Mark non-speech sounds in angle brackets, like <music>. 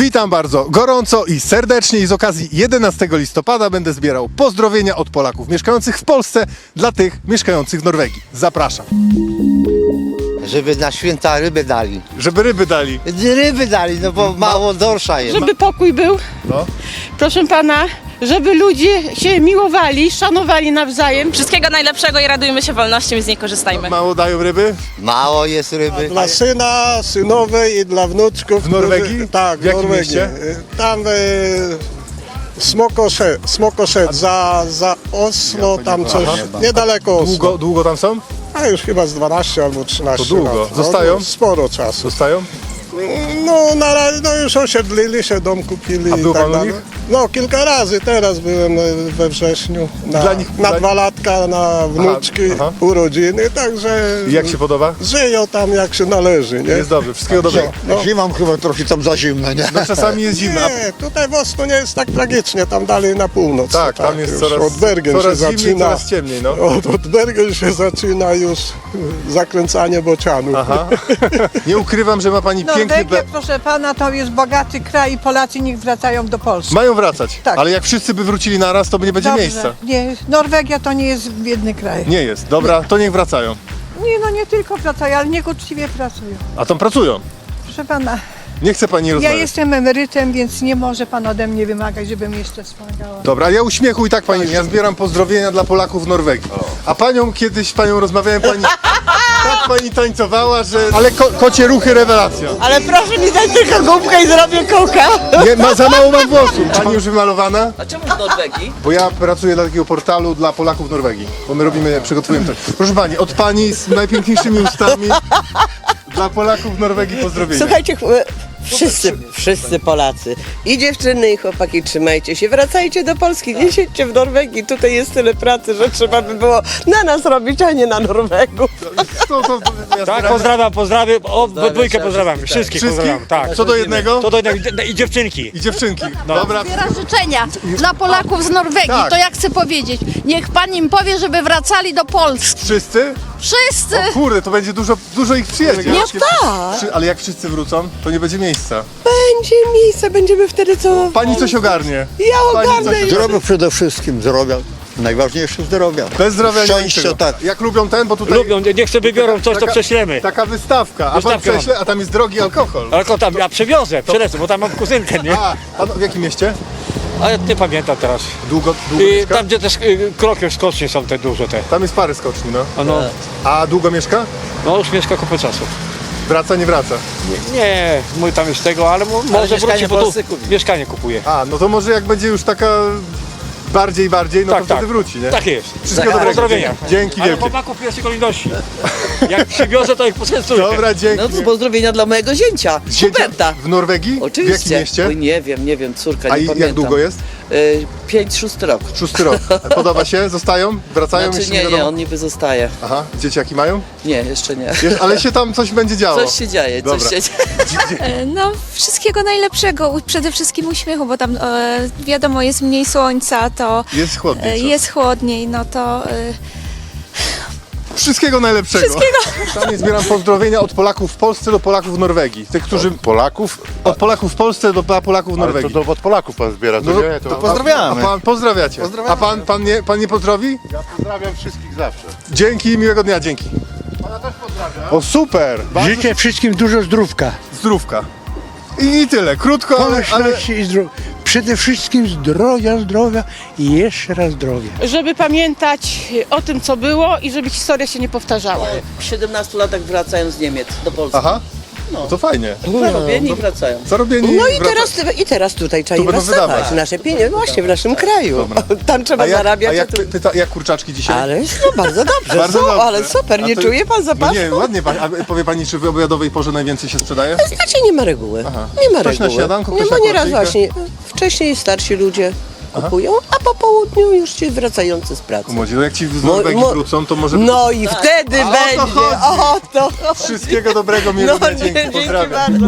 Witam bardzo gorąco i serdecznie i z okazji 11 listopada będę zbierał pozdrowienia od Polaków mieszkających w Polsce dla tych mieszkających w Norwegii. Zapraszam. Żeby na święta ryby dali. Żeby ryby dali. Ryby dali, no bo mało dorsza jest. Żeby pokój był, No. proszę pana, żeby ludzie się miłowali, szanowali nawzajem. Wszystkiego najlepszego i radujmy się wolnością i z niej korzystajmy. Mało dają ryby? Mało jest ryby. Dla syna, synowej i dla wnuczków. W Norwegii? którzy- Tak, W jakim Norwegii. mieście? Y, Tam e, Smokoszet, Smokoszet za, za Oslo, tam coś, niedaleko Oslo. Długo, długo tam są? A już chyba z 12 albo 13 To długo. lat. No, Zostają? no, Sporo czasu. Zostają? No, na, ra- no już osiedlili się, dom kupili A i był tak pan u dalej. nich? No kilka razy, teraz byłem e, we wrześniu na, Dla nich- na dla- dwa latka, na wnuczki, aha. urodziny, także I jak się podoba? żyją tam jak się należy, nie? Jest dobrze, wszystkiego dobrego. No. Zimą chyba trochę tam za zimno, nie? No czasami jest zimno. a- Nie, tutaj w Oslo nie jest tak tragicznie, tam dalej na północ. Tak, tam jest już coraz, od Bergen coraz się zimniej, zaczyna. coraz ciemniej, no. Od, od Bergen się zaczyna już y, zakręcanie bocianów. Aha. Nie ukrywam, że ma pani piękny... Norwegia, Be... proszę pana, to jest bogaty kraj i Polacy niech wracają do Polski. Mają wracać, Tak. ale jak wszyscy by wrócili naraz, to by nie będzie Dobrze. miejsca. Nie, Norwegia to nie jest biedny kraj. Nie jest. Dobra, to niech wracają. Nie, no nie tylko wracają, ale niech uczciwie pracują. A tam pracują. Proszę pana, Nie chce pani ja rozmawiać. jestem emerytem, więc nie może pan ode mnie wymagać, żebym jeszcze wspomagała. Dobra, ja uśmiechu i tak pani, ja zbieram pozdrowienia dla Polaków w Norwegii. A panią kiedyś, panią rozmawiałem, pani <laughs> tak pani tańcowała, że... Ale ko kocie ruchy rewelacja. Ale proszę mi dać tylko gumkę i zrobię kołka. Nie, ma, za mało mam włosów. Pani już wymalowana? A czemu z Norwegii? Bo ja pracuję dla takiego portalu dla Polaków w Norwegii. Bo my robimy, przygotowujemy to. Proszę pani, od pani z najpiękniejszymi ustami dla Polaków w Norwegii pozdrowienia. Słuchajcie, ch- wszyscy, wszyscy Polacy, i dziewczyny, i chłopaki, trzymajcie się, wracajcie do Polski, nie siedźcie w Norwegii, tutaj jest tyle pracy, że trzeba by było na nas robić, a nie na Norwegów. To, to, to, ja Tak, pozdrawiam, pozdrawiam, o, we dwójkę pozdrawiam, wszystkich Wszystkich? pozdrawiam, tak. Co do jednego? To do jednego, i dziewczynki. I dziewczynki. Dobra. Zbiera życzenia dla Polaków z Norwegii. Tak. To ja chcę powiedzieć, niech pan im powie, żeby wracali do Polski. Wszyscy? Wszyscy! Kurde, to będzie dużo, dużo ich przyjedzie. No tak, Przy- Ale jak wszyscy wrócą, to nie będzie miejsca. będzie miejsce, będziemy wtedy co... Pani coś ogarnie. Ja Pani ogarnę. coś- Zdrowie przede wszystkim, zdrowia. Najważniejsze zdrowia. Bez zdrowia nie ma niczego. tak. Jak lubią ten, bo tutaj Lubią, niech sobie biorą coś, to Taka- prześlemy. taka wystawka, a pan Wystawka prześle, a tam jest drogi alkohol. Ko tam, ja przewiozę, przelecę, bo tam mam kuzynkę, nie? A, pan w jakim mieście? Ale nie pamiętam teraz. Długo, długo I mieszka? tam, gdzie też y, krokiem skocznie są te duże te. Tam jest parę skoczni, no. A no, A długo mieszka? no już mieszka kupę czasu. Wraca, nie wraca. Nie, mój tam jest tego, ale mo- może mieszkanie wróci, w bo tu Polsce kupi. mieszkanie kupuje. A, no to może jak będzie już taka bardziej, bardziej, no Tak, to wtedy tak. wróci, nie? Tak jest. Wszystkiego dobrego. Pozdrowienia. Dzięki Ale wielkie. chłopaków pierwszej kolejności. Jak przywiozę, to ich poczęstuję. Dobra, dzięki. No to pozdrowienia dla mojego zięcia, Zięcia Huberta. W Norwegii? Oczywiście. W jakim mieście? Oj, nie wiem, nie wiem, córka, nie A i pamiętam. jak długo jest? Y, pięć, szósty rok. Szósty rok. <laughs> Podoba się? Zostają? Wracają? Znaczy Jeszcze nie, nie, wiadomo? on niby zostaje. Aha, dzieciaki mają? Nie, jeszcze nie. Jest, ale się tam coś będzie działo. Coś się dzieje, coś Dobra. się dzieje. <laughs> No, wszystkiego najlepszego, przede wszystkim uśmiechu, bo tam e, wiadomo jest mniej słońca, to Jest chłodniej. e, co? jest chłodniej, no to e, Wszystkiego najlepszego. Wszystkiego. Tam zbieram pozdrowienia od Polaków w Polsce do Polaków w Norwegii. Tych, którzy... Polaków? Od Polaków w Polsce do Polaków w Ale to Norwegii. do, od Polaków pan zbiera, to No, nie? To, A pan pozdrawiacie. A pan, pan, nie, pan nie pozdrowi? Ja pozdrawiam wszystkich zawsze. Dzięki, miłego dnia, dzięki. Pana też pozdrawiam. O super! Bardzo Życzę wszystkim dużo zdrówka, Zdrówka. I, I tyle, krótko, ale, ale pomyślności i zdrowia. Przede wszystkim zdrowia, zdrowia i jeszcze raz zdrowia. Żeby pamiętać o tym, co było i żeby historia się nie powtarzała. W 17 latach wracają z Niemiec do Polski. Aha, no to fajnie. Zarobieni i wracają. Zarobieni No i wraca- teraz, i teraz tutaj trzeba Tu będą inwestować. wydawać. Nasze pieniądze właśnie w naszym kraju. <laughs> Tam trzeba A jak, zarabiać. a jak, a tu... py- pyta, jak kurczaczki dzisiaj? Ale no bardzo dobrze, Bardzo są, dobrze. ale super, A nie to- czuje pan No zapachu? nie, ładnie pani. A powie pani, czy w obiadowej porze najwięcej się sprzedaje? Znaczy nie ma reguły. Aha. Nie ma Ktoś na reguły. śniadanko, nie ktoś ma na nieraz kolacyjkę. właśnie. Wcześniej starsi ludzie kupują, a po południu już ci wracający z pracy. Młodzi, no jak ci z Mo- Norwegii mo- wrócą, to może No i wtedy A o to będzie. chodzi. O to. wszystkiego dobrego, miłego No dzięki, dzięki pozdrawiam. bardzo.